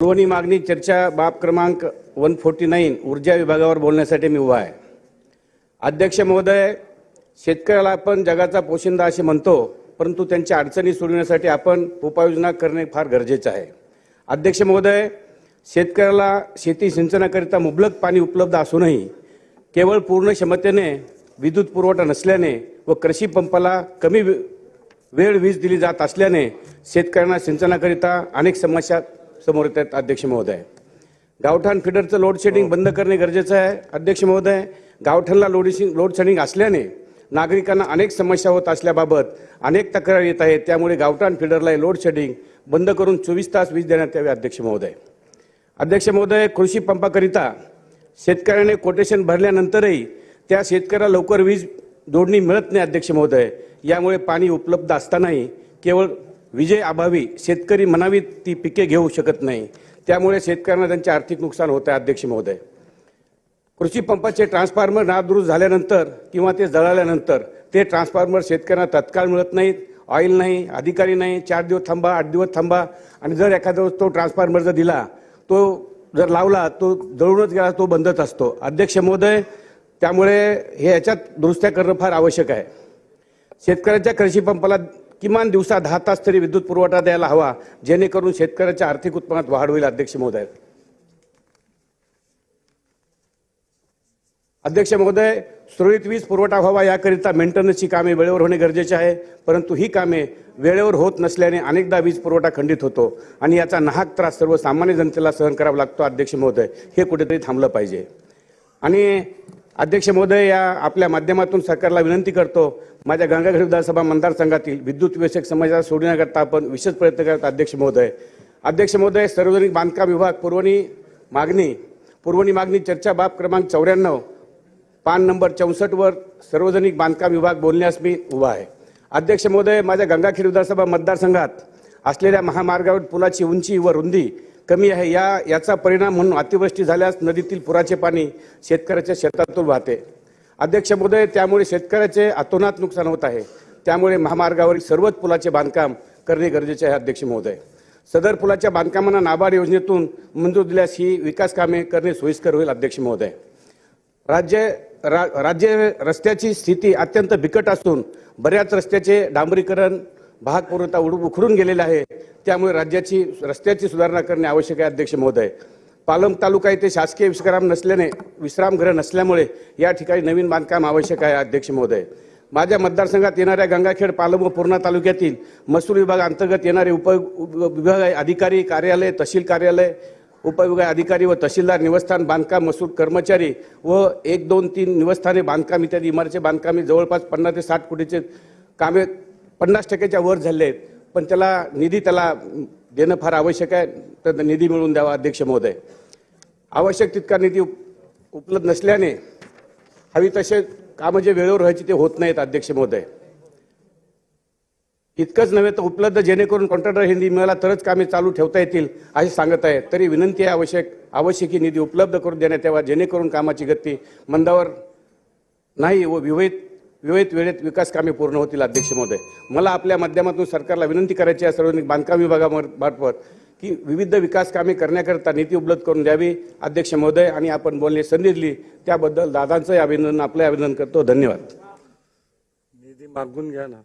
पुरवणी मागणी चर्चा बाब क्रमांक वन फोर्टी नाईन ऊर्जा विभागावर बोलण्यासाठी मी उभा आहे. अध्यक्ष महोदय शेतकऱ्याला आपण जगाचा पोशिंदा असे म्हणतो परंतु त्यांच्या अडचणी सोडविण्यासाठी आपण उपाययोजना करणे फार गरजेचं आहे. अध्यक्ष महोदय शेतकऱ्याला शेती सिंचनाकरिता मुबलक पाणी उपलब्ध असूनही केवळ पूर्ण क्षमतेने विद्युत पुरवठा नसल्याने व कृषी पंपाला कमी वे- वेळ वीज दिली जात असल्याने शेतकऱ्यांना सिंचनाकरिता अनेक समस्या समोर येत आहेत अध्यक्ष महोदय. गावठाण फिडरचं लोड शेडिंग बंद करणे गरजेचं आहे. अध्यक्ष महोदय गावठाणला लोडिशिंग लोड शेडिंग असल्याने नागरिकांना अनेक समस्या होत असल्याबाबत अनेक तक्रार येत आहेत. त्यामुळे गावठाण फिडरला लोड शेडिंग बंद करून चोवीस तास वीज देण्यात यावी अध्यक्ष महोदय. अध्यक्ष महोदय कृषी पंपाकरिता शेतकऱ्याने कोटेशन भरल्यानंतरही त्या शेतकऱ्याला लवकर वीज जोडणी मिळत नाही अध्यक्ष महोदय. यामुळे पाणी उपलब्ध असतानाही केवळ विजय अभावी शेतकरी म्हणावी ती पिके घेऊ शकत नाही. त्यामुळे शेतकऱ्यांना त्यांचे आर्थिक नुकसान होत आहे अध्यक्ष महोदय. कृषी पंपाचे ट्रान्सफॉर्मर नादुरुस्त झाल्यानंतर किंवा ते जळाल्यानंतर ते ट्रान्सफॉर्मर शेतकऱ्यांना तत्काळ मिळत नाहीत ऑइल नाही अधिकारी नाही चार दिवस थांबा आठ दिवस थांबा आणि जर एखादा तो ट्रान्सफॉर्मर जर दिला तो जर लावला तो जळूनच गेला तो बंदच असतो. अध्यक्ष महोदय त्यामुळे हे याच्यात दुरुस्त्या करणं फार आवश्यक आहे. शेतकऱ्याच्या कृषी पंपाला किमान दिवसा दहा तास तरी विद्युत पुरवठा द्यायला हवा जेणेकरून शेतकऱ्याच्या आर्थिक उत्पन्नात वाढ होईल अध्यक्ष महोदय. अध्यक्ष महोदय सुरळीत वीज पुरवठा व्हावा याकरिता मेंटेनन्सची कामे वेळेवर होणे गरजेचे आहे परंतु ही कामे वेळेवर होत नसल्याने अनेकदा वीज पुरवठा खंडित होतो आणि याचा नाहक त्रास सर्वसामान्य जनतेला सहन करावा लागतो अध्यक्ष महोदय. हे कुठेतरी थांबलं पाहिजे. आणि अध्यक्ष महोदय या आपल्या माध्यमातून सरकारला विनंती करतो माझ्या गंगाखेड विधानसभा मतदारसंघातील विद्युत विषयक समस्या सोडण्याकरता आपण विशेष प्रयत्न करत अध्यक्ष महोदय. अध्यक्ष महोदय सार्वजनिक बांधकाम विभाग पुरवणी मागणी पुरवणी मागणी चर्चा बाब क्रमांक चौऱ्याण्णव पान नंबर चौसष्टवर सार्वजनिक बांधकाम विभाग बोलण्यास मी उभा आहे. अध्यक्ष महोदय माझ्या गंगाखेड विधानसभा मतदारसंघात असलेल्या महामार्गावर पुलाची उंची व रुंदी कमी आहे. या याचा परिणाम म्हणून अतिवृष्टी झाल्यास नदीतील पुराचे पाणी शेतकऱ्याच्या शेतातून वाहते. अध्यक्ष महोदय त्यामुळे शेतकऱ्याचे अतोनात नुकसान होत आहे. त्यामुळे महामार्गावरील सर्वच पुलाचे बांधकाम करणे गरजेचे आहे अध्यक्ष महोदय. सदर पुलाच्या बांधकामांना नाबार्ड योजनेतून मंजूर दिल्यास ही विकास कामे करणे सोयीस्कर होईल अध्यक्ष महोदय. राज्य रा, राज्य रस्त्याची स्थिती अत्यंत बिकट असून बऱ्याच रस्त्याचे डांबरीकरण भाग पुरवठा उड- उखडून गेलेला आहे. त्यामुळे राज्याची रस्त्याची सुधारणा करणे आवश्यक आहे अध्यक्ष महोदय. पालम तालुका येथे शासकीय विश्राम नसल्याने विश्रामगृह नसल्यामुळे या ठिकाणी नवीन बांधकाम आवश्यक आहे अध्यक्ष महोदय. माझ्या मतदारसंघात येणाऱ्या गंगाखेड पालम व पूर्णा तालुक्यातील महसूल विभाग अंतर्गत येणारे उप उप- विभाग अधिकारी कार्यालय तहसील कार्यालय उपविभाग अधिकारी व तहसीलदार निवासस्थान बांधकाम मसूर कर्मचारी व एक दोन तीन निवासस्थाने बांधकाम इत्यादी. इमारतीचे बांधकाम जवळपास पन्नास ते साठ कोटीचे कामे पन्नास टक्क्याच्या वर झाले आहेत पण त्याला निधी त्याला देणं फार आवश्यक आहे तर निधी मिळवून द्यावा अध्यक्ष महोदय. आवश्यक तितका निधी उपलब्ध नसल्याने हवी तसे कामं जे वेळेवर व्हायची ते होत नाहीत अध्यक्ष महोदय. इतकंच नव्हे तर उपलब्ध जेणेकरून कॉन्ट्रॅक्टर हे निधी मिळाला तरच कामे चालू ठेवता येतील असे सांगत आहे तरी विनंती आहे आवश्यक आवश्यक ही निधी उपलब्ध करून देण्यात यावा जेणेकरून कामाची गती मंदावर नाही व विवाहित वेळेत वेळेत विकास कामे पूर्ण होतील अध्यक्ष महोदय. मला आपल्या माध्यमातून सरकारला विनंती करायची आहे सार्वजनिक बांधकाम विभागामार्फत की विविध विकास कामे करण्याकरता निधी उपलब्ध करून द्यावी अध्यक्ष महोदय आणि आपण बोलणे संधी दिली त्याबद्दल दादांचंही अभिनंदन आपलं अभिनंदन करतो. धन्यवाद. निधी मागून घ्या ना.